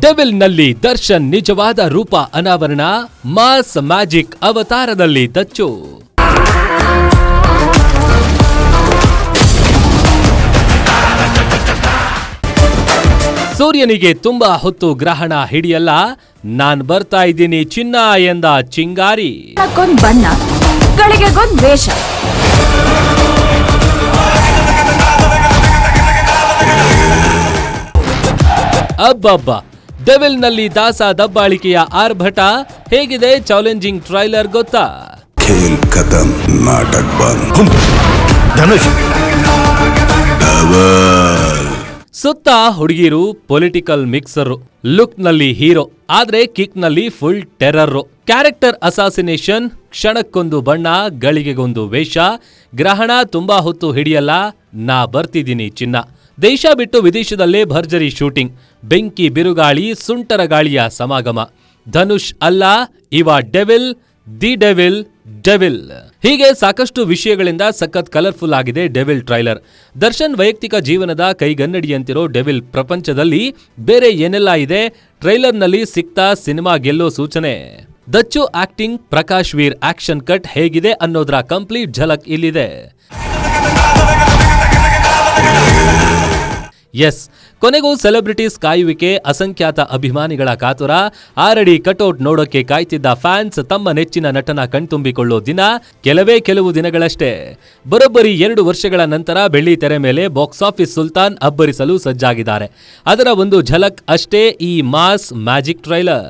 Devil Darshan ನಿಜವಾದ ರೂಪ ಅನಾವರಣ, ಮಾಸ್ ಮ್ಯಾಜಿಕ್ ಅವತಾರದಲ್ಲಿ ದಚ್ಚು. ಸೂರ್ಯನಿಗೆ ತುಂಬಾ ಹೊತ್ತು ಗ್ರಹಣ ಹಿಡಿಯಲ್ಲ, ನಾನ್ ಬರ್ತಾ ಇದ್ದೀನಿ ಚಿನ್ನ ಎಂದ ಚಿಂಗಾರಿ. ಬಣ್ಣ ವೇಷ. ಅಬ್ಬಬ್ಬ. ಡೆವಿಲ್ನಲ್ಲಿ ದಾಸ ದಬ್ಬಾಳಿಕೆಯ ಆರ್ಭಟ. ಹೇಗಿದೆ ಚಾಲೆಂಜಿಂಗ್ ಟ್ರೈಲರ್ ಗೊತ್ತಾ? ಖೇಲ್ ನಾಟಕ್ ಸುತ್ತ ಹುಡುಗಿರು ಪೊಲಿಟಿಕಲ್ ಮಿಕ್ಸರು. ಲುಕ್ನಲ್ಲಿ ಹೀರೋ ಆದ್ರೆ ಕಿಕ್ನಲ್ಲಿ ಫುಲ್ ಟೆರರ್ ಕ್ಯಾರೆಕ್ಟರ್ ಅಸಾಸಿನೇಷನ್ ಕ್ಷಣಕ್ಕೊಂದು ಬಣ್ಣ ಗಳಿಗೆಗೊಂದು ವೇಷ. ಗ್ರಹಣ ತುಂಬಾ ಹೊತ್ತು ಹಿಡಿಯಲ್ಲ ನಾ ಬರ್ತಿದ್ದೀನಿ ಚಿನ್ನ. ದೇಶ ಬಿಟ್ಟು ವಿದೇಶದಲ್ಲೇ ಭರ್ಜರಿ ಶೂಟಿಂಗ್. ಬೆಂಕಿ ಬಿರುಗಾಳಿ, ಸುಂಟರ ಗಾಳಿಯ ಸಮಾಗಮ. ಧನುಷ್ ಅಲ್ಲ, ಇವ ಡೆವಿಲ್, ದಿ ಡೆವಿಲ್ ಡೆವಿಲ್. ಹೀಗೆ ಸಾಕಷ್ಟು ವಿಷಯಗಳಿಂದ ಸಖತ್ ಕಲರ್ಫುಲ್ ಆಗಿದೆ ಡೆವಿಲ್ ಟ್ರೈಲರ್. ದರ್ಶನ್ ವೈಯಕ್ತಿಕ ಜೀವನದ ಕೈಗನ್ನಡಿಯಂತಿರೋ ಡೆವಿಲ್ ಪ್ರಪಂಚದಲ್ಲಿ ಬೇರೆ ಏನೆಲ್ಲ ಇದೆ? ಟ್ರೈಲರ್ನಲ್ಲಿ ಸಿಕ್ತಾ ಸಿನಿಮಾ ಗೆಲ್ಲೋ ಸೂಚನೆ. Dachchu acting Prakash Veer action cut ಹೇಗಿದೆ ಅನ್ನೋದ್ರ ಕಂಪ್ಲೀಟ್ ಝಲಕ್ ಇಲ್ಲಿದೆ. ಎಸ್. ಕೊನೆಗೂ ಸೆಲೆಬ್ರಿಟೀಸ್ ಕಾಯುವಿಕೆ, ಅಸಂಖ್ಯಾತ ಅಭಿಮಾನಿಗಳ ಕಾತುರ. ಆರಡಿ ಕಟೌಟ್ ನೋಡೋಕೆ ಕಾಯ್ತಿದ್ದ ಫ್ಯಾನ್ಸ್ ತಮ್ಮ ನೆಚ್ಚಿನ ನಟನ ಕಣ್ತುಂಬಿಕೊಳ್ಳೋ ದಿನ ಕೆಲವೇ ಕೆಲವು ದಿನಗಳಷ್ಟೇ. ಬರೋಬ್ಬರಿ ಎರಡು ವರ್ಷಗಳ ನಂತರ ಬೆಳ್ಳಿ ತೆರೆ ಮೇಲೆ ಬಾಕ್ಸ್ ಆಫೀಸ್ ಸುಲ್ತಾನ್ ಅಬ್ಬರಿಸಲು ಸಜ್ಜಾಗಿದ್ದಾರೆ. ಅದರ ಒಂದು ಝಲಕ್ ಅಷ್ಟೇ ಈ ಮಾಸ್ ಮ್ಯಾಜಿಕ್ ಟ್ರೈಲರ್.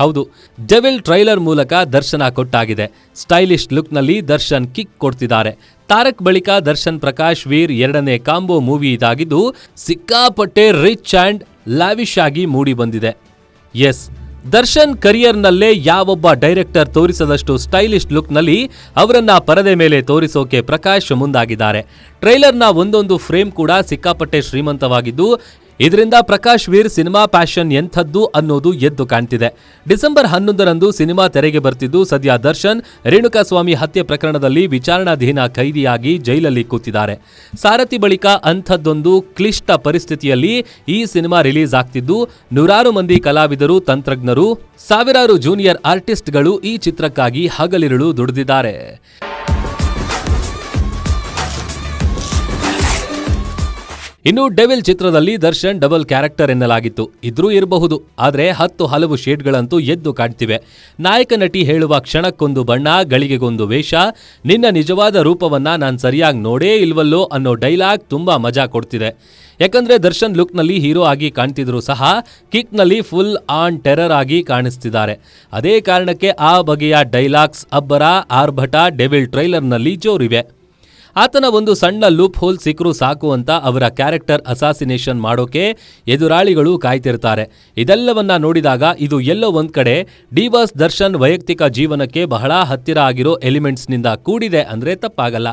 ಹೌದು, ಡೆವಿಲ್ ಟ್ರೈಲರ್ ಮೂಲಕ ದರ್ಶನ ಕೊಟ್ಟಾಗಿದೆ. ಸ್ಟೈಲಿಶ್ ಲುಕ್ನಲ್ಲಿ ದರ್ಶನ್ ಕಿಕ್ ಕೊಡ್ತಿದ್ದಾರೆ. ತಾರಕ್ ಬಳಿಕ ದರ್ಶನ್ ಪ್ರಕಾಶ್ ವೀರ್ ಎರಡನೇ ಕಾಂಬೋ ಮೂವಿ ಇದಾಗಿದ್ದು, ಸಿಕ್ಕಾಪಟ್ಟೆ ರಿಚ್ ಆ್ಯಂಡ್ ಲ್ಯಾವಿಶ್ ಆಗಿ ಮೂಡಿ ಬಂದಿದೆ. ಎಸ್, ದರ್ಶನ್ ಕರಿಯರ್ನಲ್ಲೇ ಯಾವೊಬ್ಬ ಡೈರೆಕ್ಟರ್ ತೋರಿಸದಷ್ಟು ಸ್ಟೈಲಿಶ್ ಲುಕ್ನಲ್ಲಿ ಅವರನ್ನ ಪರದೆ ಮೇಲೆ ತೋರಿಸೋಕೆ ಪ್ರಕಾಶ್ ಮುಂದಾಗಿದ್ದಾರೆ. ಟ್ರೈಲರ್ನ ಒಂದೊಂದು ಫ್ರೇಮ್ ಕೂಡ ಸಿಕ್ಕಾಪಟ್ಟೆ ಶ್ರೀಮಂತವಾಗಿದ್ದು ಇದರಿಂದ ಪ್ರಕಾಶ್ ವೀರ್ ಸಿನಿಮಾ ಪ್ಯಾಷನ್ ಎಂಥದ್ದು ಅನ್ನೋದು ಎದ್ದು ಕಾಣ್ತಿದೆ. ಡಿಸೆಂಬರ್ ಹನ್ನೊಂದರಂದು ಸಿನಿಮಾ ತೆರೆಗೆ ಬರ್ತಿದ್ದು ಸದ್ಯ ದರ್ಶನ್, ರೇಣುಕಾಸ್ವಾಮಿ ಹತ್ಯೆ ಪ್ರಕರಣದಲ್ಲಿ ವಿಚಾರಣಾಧೀನ ಖೈದಿಯಾಗಿ ಜೈಲಲ್ಲಿ ಕೂತಿದ್ದಾರೆ. ಸಾರಥಿ ಬಳಿಕ ಅಂಥದ್ದೊಂದು ಕ್ಲಿಷ್ಟ ಪರಿಸ್ಥಿತಿಯಲ್ಲಿ ಈ ಸಿನಿಮಾ ರಿಲೀಸ್ ಆಗ್ತಿದ್ದು, ನೂರಾರು ಮಂದಿ ಕಲಾವಿದರು, ತಂತ್ರಜ್ಞರು, ಸಾವಿರಾರು ಜೂನಿಯರ್ ಆರ್ಟಿಸ್ಟ್ಗಳು ಈ ಚಿತ್ರಕ್ಕಾಗಿ ಹಗಲಿರುಳು ದುಡಿದಿದ್ದಾರೆ. ಇನ್ನು ಡೆವಿಲ್ ಚಿತ್ರದಲ್ಲಿ ದರ್ಶನ್ ಡಬಲ್ ಕ್ಯಾರೆಕ್ಟರ್ ಎನ್ನಲಾಗಿತ್ತು. ಇದ್ರೂ ಇರಬಹುದು, ಆದರೆ ಹತ್ತು ಹಲವು ಶೇಡ್ಗಳಂತೂ ಎದ್ದು ಕಾಣ್ತಿವೆ. ನಾಯಕ ನಟಿ ಹೇಳುವ ಕ್ಷಣಕ್ಕೊಂದು ಬಣ್ಣ, ಗಳಿಗೆಗೊಂದು ವೇಷ, ನಿನ್ನ ನಿಜವಾದ ರೂಪವನ್ನ ನಾನು ಸರಿಯಾಗಿ ನೋಡೇ ಇಲ್ವಲ್ಲೋ ಅನ್ನೋ ಡೈಲಾಗ್ ತುಂಬಾ ಮಜಾ ಕೊಡ್ತಿದೆ. ಯಾಕಂದ್ರೆ ದರ್ಶನ್ ಲುಕ್ನಲ್ಲಿ ಹೀರೋ ಆಗಿ ಕಾಣ್ತಿದ್ರು ಸಹ ಕಿಕ್ನಲ್ಲಿ ಫುಲ್ ಆನ್ ಟೆರರ್ ಆಗಿ ಕಾಣಿಸ್ತಿದ್ದಾರೆ. ಅದೇ ಕಾರಣಕ್ಕೆ ಆ ಬಗೆಯ ಡೈಲಾಗ್ಸ್ ಅಬ್ಬರ, ಆರ್ಭಟ, ಡೆವಿಲ್ ಟ್ರೈಲರ್ನಲ್ಲಿ ಜೋರಿವೆ. ಆತನ ಒಂದು ಸಣ್ಣ ಲೂಪ್ ಹೋಲ್ ಸಿಕ್ಕರೂ ಸಾಕು ಅಂತ ಅವರ ಕ್ಯಾರೆಕ್ಟರ್ ಅಸಾಸಿನೇಷನ್ ಮಾಡೋಕೆ ಎದುರಾಳಿಗಳು ಕಾಯ್ತಿರ್ತಾರೆ. ಇದೆಲ್ಲವನ್ನ ನೋಡಿದಾಗ ಇದು ಎಲ್ಲೋ ಒಂದ್ ಕಡೆ ಡಿವಾಸ್ ದರ್ಶನ್ ವೈಯಕ್ತಿಕ ಜೀವನಕ್ಕೆ ಬಹಳ ಹತ್ತಿರ ಆಗಿರೋ ಎಲಿಮೆಂಟ್ಸ್ನಿಂದ ಕೂಡಿದೆ ಅಂದ್ರೆ ತಪ್ಪಾಗಲ್ಲ.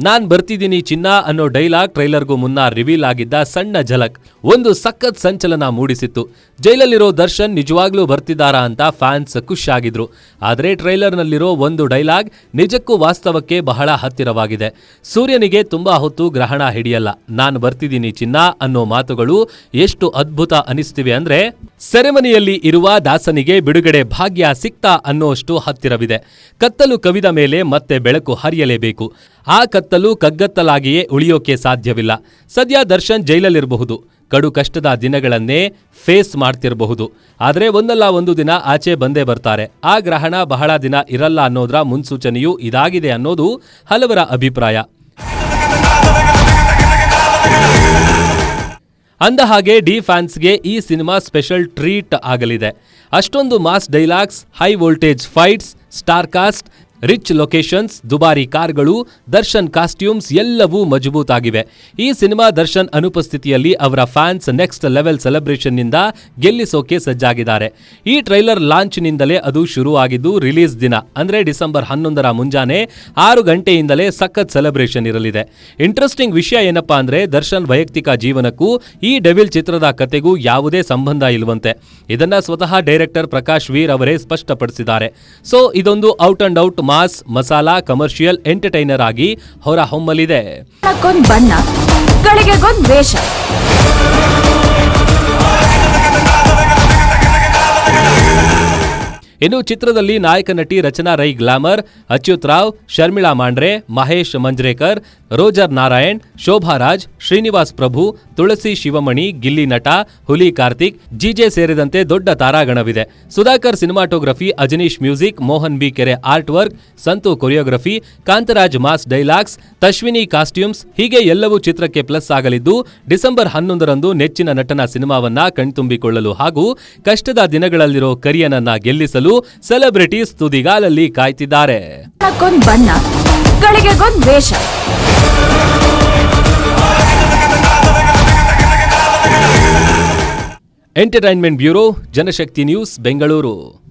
ನಾನ್ ಬರ್ತಿದ್ದೀನಿ ಚಿನ್ನ ಅನ್ನೋ ಡೈಲಾಗ್ ಟ್ರೈಲರ್ಗೂ ಮುನ್ನ ರಿವೀಲ್ ಆಗಿದ್ದ ಸಣ್ಣ ಝಲಕ್. ಒಂದು ಸಖತ್ ಸಂಚಲನ ಮೂಡಿಸಿತ್ತು. ಜೈಲಲ್ಲಿರೋ ದರ್ಶನ್ ನಿಜವಾಗ್ಲೂ ಬರ್ತಿದ್ದಾರಾ ಅಂತ ಫ್ಯಾನ್ಸ್ ಖುಷಿಯಾಗಿದ್ರು ಆದ್ರೆ ಟ್ರೈಲರ್ನಲ್ಲಿರೋ ಒಂದು ಡೈಲಾಗ್ ನಿಜಕ್ಕೂ ವಾಸ್ತವಕ್ಕೆ ಬಹಳ ಹತ್ತಿರವಾಗಿದೆ. ಸೂರ್ಯನಿಗೆ ತುಂಬಾ ಹೊತ್ತು ಗ್ರಹಣ ಹಿಡಿಯಲ್ಲ. ನಾನು ಬರ್ತಿದ್ದೀನಿ ಚಿನ್ನ ಅನ್ನೋ ಮಾತುಗಳು ಎಷ್ಟು ಅದ್ಭುತ ಅನಿಸ್ತಿವೆ ಅಂದ್ರೆ, ಸೆರೆಮನೆಯಲ್ಲಿ ಇರುವ ದಾಸನಿಗೆ ಬಿಡುಗಡೆ ಭಾಗ್ಯ ಸಿಕ್ತಾ ಅನ್ನೋಷ್ಟು ಹತ್ತಿರವಿದೆ. ಕತ್ತಲು ಕವಿದ ಮೇಲೆ ಮತ್ತೆ ಬೆಳಕು ಹರಿಯಲೇಬೇಕು. ಆ ಕತ್ತಲು ಕಗ್ಗತ್ತಲಾಗಿಯೇ ಉಳಿಯೋಕೆ ಸಾಧ್ಯವಿಲ್ಲ. ಸದ್ಯ ದರ್ಶನ್ ಜೈಲಲ್ಲಿರಬಹುದು. ಕಡು ಕಷ್ಟದ ದಿನಗಳನ್ನೇ ಫೇಸ್ ಮಾಡ್ತಿರಬಹುದು. ಆದರೆ ಒಂದಲ್ಲ ಒಂದು ದಿನ ಆಚೆ ಬಂದೇ ಬರ್ತಾರೆ. ಆ ಗ್ರಹಣ ಬಹಳ ದಿನ ಇರಲ್ಲ ಅನ್ನೋದ್ರ ಮುನ್ಸೂಚನೆಯೂ ಇದಾಗಿದೆ ಅನ್ನೋದು ಹಲವರ ಅಭಿಪ್ರಾಯ. ಅಂದ ಹಾಗೆ ಡಿ ಫ್ಯಾನ್ಸ್ಗೆ ಈ ಸಿನಿಮಾ ಸ್ಪೆಷಲ್ ಟ್ರೀಟ್ ಆಗಲಿದೆ. ಅಷ್ಟೊಂದು mass dialogues, high voltage fights, star cast rich locations, ದುಬಾರಿ ಕಾರ್ಗಳು, ದರ್ಶನ್ ಕಾಸ್ಟ್ಯೂಮ್ಸ್ ಎಲ್ಲವೂ ಮಜಬೂತಾಗಿವೆ. ಈ ಸಿನಿಮಾ ದರ್ಶನ್ ಅನುಪಸ್ಥಿತಿಯಲ್ಲಿ ಅವರ ಫ್ಯಾನ್ಸ್ ನೆಕ್ಸ್ಟ್ ಲೆವೆಲ್ ಸೆಲೆಬ್ರೇಷನ್ನಿಂದ ಗೆಲ್ಲಿಸೋಕೆ ಸಜ್ಜಾಗಿದ್ದಾರೆ. ಈ ಟ್ರೈಲರ್ ಲಾಂಚ್ನಿಂದಲೇ ಅದು ಶುರುವಾಗಿದ್ದು ರಿಲೀಸ್ ದಿನ, ಅಂದ್ರೆ ಡಿಸೆಂಬರ್ ಹನ್ನೊಂದರ ಮುಂಜಾನೆ ಆರು ಗಂಟೆಯಿಂದಲೇ ಸಖತ್ ಸೆಲೆಬ್ರೇಷನ್ ಇರಲಿದೆ. ಇಂಟ್ರೆಸ್ಟಿಂಗ್ ವಿಷಯ ಏನಪ್ಪಾ ಅಂದ್ರೆ ದರ್ಶನ್ ವೈಯಕ್ತಿಕ ಜೀವನಕ್ಕೂ ಈ ಡೆವಿಲ್ ಚಿತ್ರದ ಕತೆಗೂ ಯಾವುದೇ ಸಂಬಂಧ ಇಲ್ವಂತೆ. ಇದನ್ನ ಸ್ವತಃ ಡೈರೆಕ್ಟರ್ ಪ್ರಕಾಶ್ ವೀರ್ ಅವರೇ ಸ್ಪಷ್ಟಪಡಿಸಿದ್ದಾರೆ. ಸೊ, ಇದೊಂದು out and out mass masala commercial entertainer ಆಗಿ ಹೊರಹೊಮ್ಮಲಿದೆ ಬಣ್ಣ ವೇಷ. ಇನ್ನು ಚಿತ್ರದಲ್ಲಿ ನಾಯಕ ನಟಿ Rachana Rai glamour, Achyuth Rao, Sharmila Mandre, Mahesh Manjrekar, Roger Narayan, Shobha Raj, Srinivas Prabhu, Tulasi Shivamani, Gilli Nata, Huli Karthik, GJ ಸೇರಿದಂತೆ ದೊಡ್ಡ ತಾರಾಗಣವಿದೆ. Sudhakar cinematography, Ajaneesh music, Mohan B Kere art work Santhu choreography, Kantharaj mass dialogues, Tashwini costumes, ಹೀಗೆ ಎಲ್ಲವೂ ಚಿತ್ರಕ್ಕೆ plus ಆಗಲಿದ್ದು, December ಹನ್ನೊಂದರಂದು ನೆಚ್ಚಿನ ನಟನ ಸಿನಿಮಾವನ್ನ ಕಣ್ತುಂಬಿಕೊಳ್ಳಲು ಹಾಗೂ ಕಷ್ಟದ ದಿನಗಳಲ್ಲಿರೋ ಕರಿಯನನ್ನ ಗೆಲ್ಲಿಸಲು ಸೆಲೆಬ್ರಿಟೀಸ್ ತುದಿಗಾಲಲ್ಲಿ ಕಾಯ್ತಿದ್ದಾರೆ. ಬಣ್ಣ ವೇಷ. Entertainment bureau Janashakti news Bengaluru.